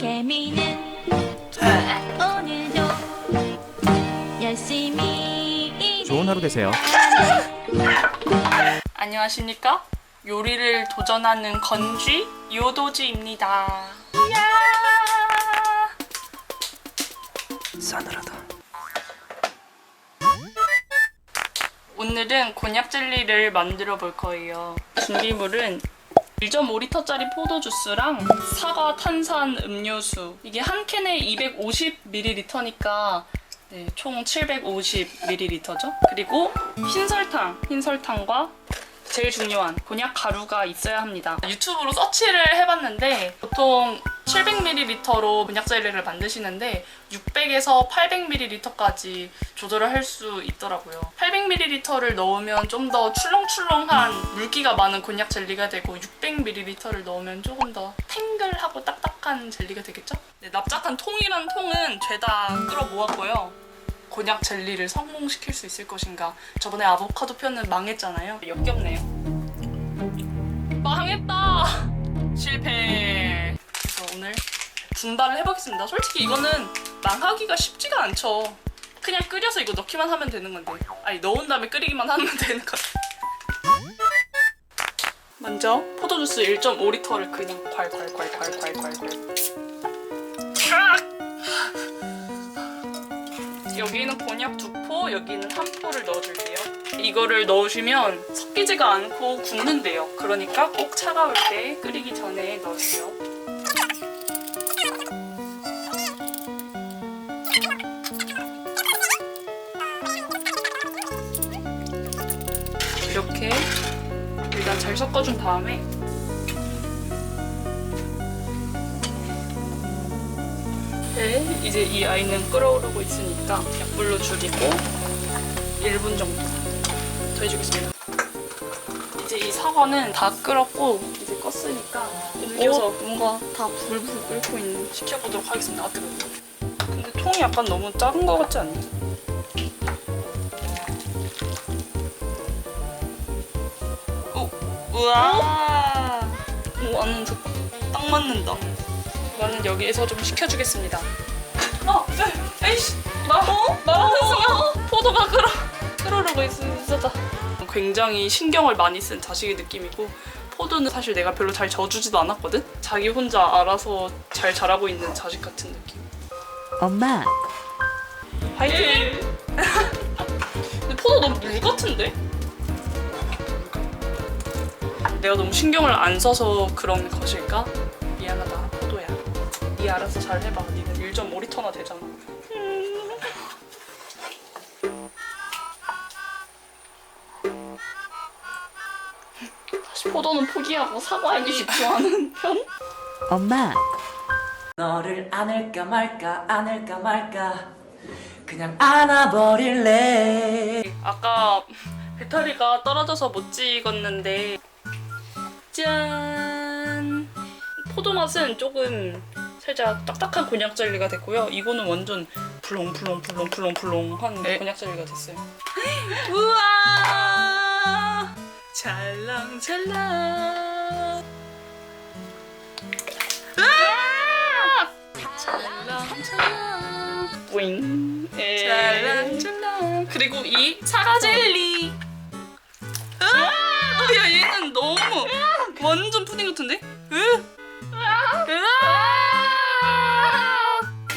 개미는 오늘도 열심히 좋은 하루 되세요. 안녕하십니까? 요리를 도전하는 건쥐 요도지입니다. 이야! 싸늘하다. 오늘은 곤약 젤리를 만들어 볼 거예요. 준비물은 1.5리터짜리 포도 주스랑 사과 탄산 음료수. 이게 한 캔에 250ml니까 네, 총 750ml죠. 그리고 흰 설탕, 흰 설탕과 제일 중요한 곤약 가루가 있어야 합니다. 유튜브로 서치를 해봤는데 보통 700ml로 곤약 젤리를 만드시는데 600에서 800ml까지 조절을 할 수 있더라고요. 800ml를 넣으면 좀 더 출렁출렁한 물기가 많은 곤약 젤리가 되고 600ml를 넣으면 조금 더 탱글하고 딱딱한 젤리가 되겠죠? 네, 납작한 통이란 통은 죄다 끌어 모았고요. 곤약 젤리를 성공시킬 수 있을 것인가? 저번에 아보카도 편은 망했잖아요. 역겹네요. 망했다. 실패. 오늘 분발을 해보겠습니다. 솔직히 이거는 망하기가 쉽지가 않죠. 그냥 끓여서 이거 넣기만 하면 되는 건데. 아니 넣은 다음에 끓이기만 하면 되는 건데. 먼저 포도주스 1.5리터를 그냥 콸콸콸콸콸콸콸. 여기는 곤약 두 포, 여기는 한 포를 넣어줄게요. 이거를 넣으시면 섞이지가 않고 굳는데요. 그러니까 꼭 차가울 때 끓이기 전에 넣으세요. 이렇게 일단 잘 섞어준 다음에 네, 이제 이 아이는 끓어오르고 있으니까 약불로 줄이고 1분 정도 더 해주겠습니다. 이제 이 사과는 다 끓었고 이제 껐으니까 옮겨서 뭔가 다 불불 끓고 있는 시켜보도록 하겠습니다. 아 뜨거워. 근데 통이 약간 너무 작은 것 같지? 오, 우와. 오, 완전 좋다. 딱 맞는다. 이거는 여기에서 좀 식혀주겠습니다. 어, 에, 에이씨, 나, 어? 말하는 순간 포도가 끓어, 끓어오르고 있, 있었다. 굉장히 신경을 많이 쓴 자식의 느낌이고 포도는 사실 내가 별로 잘 져주지도 않았거든? 자기 혼자 알아서 잘 자라고 있는 자식 같은 느낌. 엄마, 화이팅! 근데 포도 너무 물 같은데? 내가 너무 신경을 안 써서 그런 것일까? 미안하다, 포도야. 네 알아서 잘 해봐. 니는 1.5리터나 되잖아. 다시 포도는 포기하고 사과에게 집중하는 편? 엄마, 너를 안을까 말까 안을까 말까 그냥 안아버릴래 아까 배터리가 떨어져서 못 찍었는데 짠. 포도 맛은 조금 살짝 딱딱한 곤약 젤리가 됐고요. 이거는 완전 불렁불렁불렁불렁불렁한 곤약 젤리가 됐어요. 우와! 찰랑찰랑! 찰랑찰랑 뿌잉 찰랑찰랑. 그리고 이 사과 젤리. 으아! 야 얘는 너무 완전 푸딩 같은데? 으! 으아!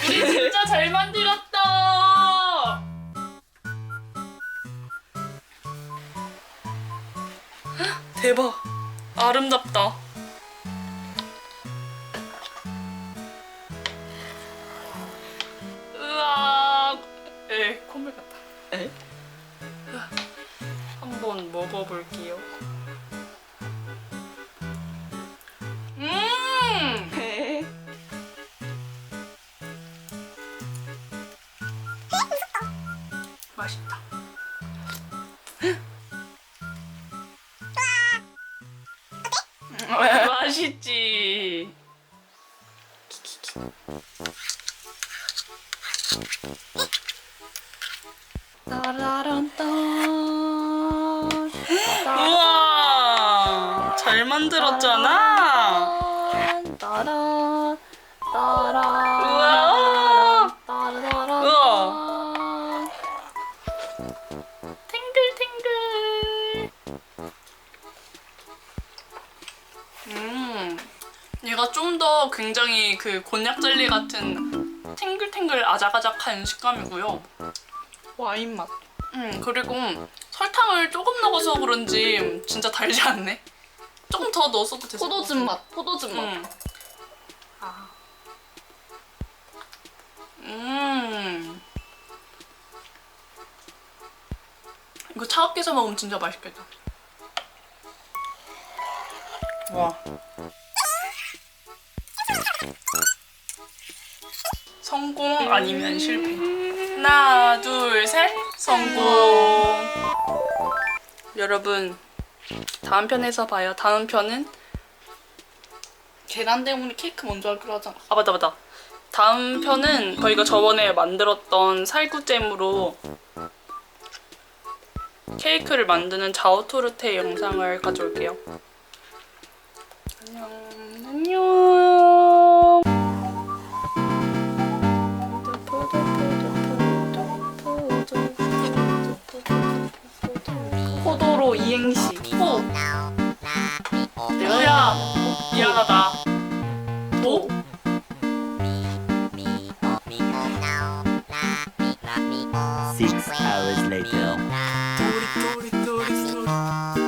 우리 진짜 잘 만들었다 대박 아름답다 으아 에 콧물 같다 에? 한번 먹어볼게요 맛있다. 맛있지? 우와! 잘 만들었잖아 얘가 좀 더 굉장히 그 곤약 젤리 같은 탱글탱글 아작아작한 식감이고요. 와인 맛. 음, 그리고 설탕을 조금 넣어서 그런지 진짜 달지 않네. 조금 더 넣었어도 됐을 것 포도즙. 맛. 포도즙 맛. 음. 아. 음. 이거 차갑게 해서 먹으면 진짜 맛있겠다. 와. 성공 아니면 실패. 하나, 둘, 셋. 성공. 여러분, 다음 편에서 봐요. 다음 편은 계란 때문에 케이크 먼저 하기로 하잖아. 아 맞다 맞다 다음 편은 저희가 저번에 만들었던 살구잼으로 케이크를 만드는 자오토르테 영상을 가져올게요 안녕 안녕